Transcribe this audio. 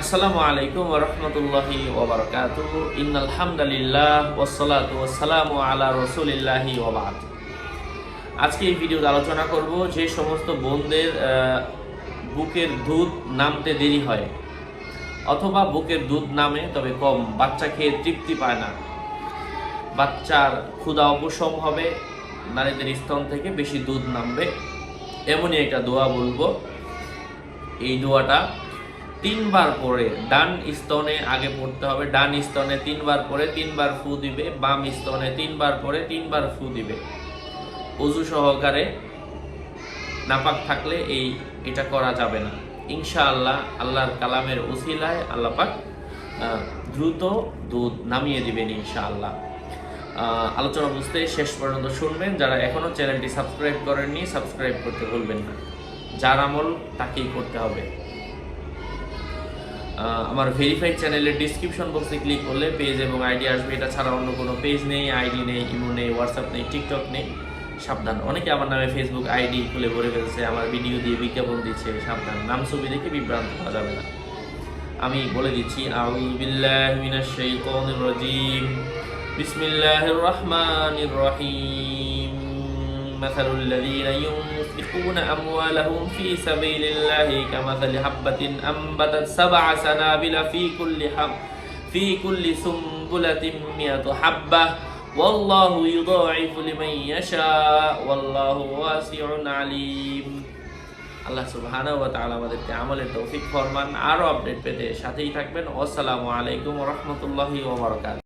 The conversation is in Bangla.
আসসালামু আলাইকুম রহমতুল্লাহি ওবরকাত ইন্নাল হামদালিল্লাহ ওয়াসসালাতু ওয়াসসালামু আলা রসুলিল্লাহি ওবাদ আজকে এই ভিডিওতে আলোচনা করব যে সমস্ত বোনদের বুকের দুধ নামতে দেরি হয় অথবা বুকের দুধ নামে, তবে কম। বাচ্চা খেয়ে তৃপ্তি পায় না। বাচ্চার ক্ষুধা উপশম হবে, নারীদের স্তন থেকে বেশি দুধ নামবে। এমনই একটা দোয়া বলব। এই দোয়াটা তিনবার পরে ডান স্তনে আগে পড়তে হবে ডান স্তনে তিনবার পরে তিনবার ফু দিবে বাম স্তনে তিনবার পরে তিনবার ফু দিবে। অজু সহকারে নাপাক থাকলে এই এটা করা যাবে না। ইনশাআল্লাহ আল্লাহর কালামের উসিলায় আল্লাহ পাক আহ, দ্রুত দুধ নামিয়ে দিবেন ইনশাআল্লাহ। আহ, আলোচনা বুঝতে শেষ পর্যন্ত শুনবেন। যারা এখনও চ্যানেলটি সাবস্ক্রাইব করেননি সাবস্ক্রাইব করতে ভুলবেন না। যার আমল তাকেই করতে হবে। আমার ভেরিফাইড চ্যানেলের ডিসক্রিপশন বক্সে ক্লিক করলে পেজ এবং আইডি আসবে। এটা ছাড়া অন্য কোনো পেজ নেই আইডি নেই ইমো নেই হোয়াটসঅ্যাপ নেই টিকটক নেই। সাবধান। অনেকে আমার নামে ফেসবুক আইডি খুলে ভরে ফেলছে, আমার ভিডিও দিয়ে বিজ্ঞাপন দিচ্ছে, সাবধান। নাম ছবি দেখে বিভ্রান্ত হওয়া যাবে না। আমি বলে দিচ্ছি, আউযু বিল্লাহি মিনাশ শাইতানির রহিম। مثل الذين ينفقون أموالهم في سبيل الله كمثل حبة أنبتت سبع سنابل في كل حب في كل سنبلة مئة حبة والله يضاعف لمن يشاء والله واسع عليم আল্লাহ সুবহানাহু ওয়া তাআলা আমাদেরকে আমলের তৌফিক ফরমান আরো আপডেট পেতে সাথেই থাকবেন আসসালামু আলাইকুম ওয়া রাহমাতুল্লাহি ওয়া বারাকাতুহু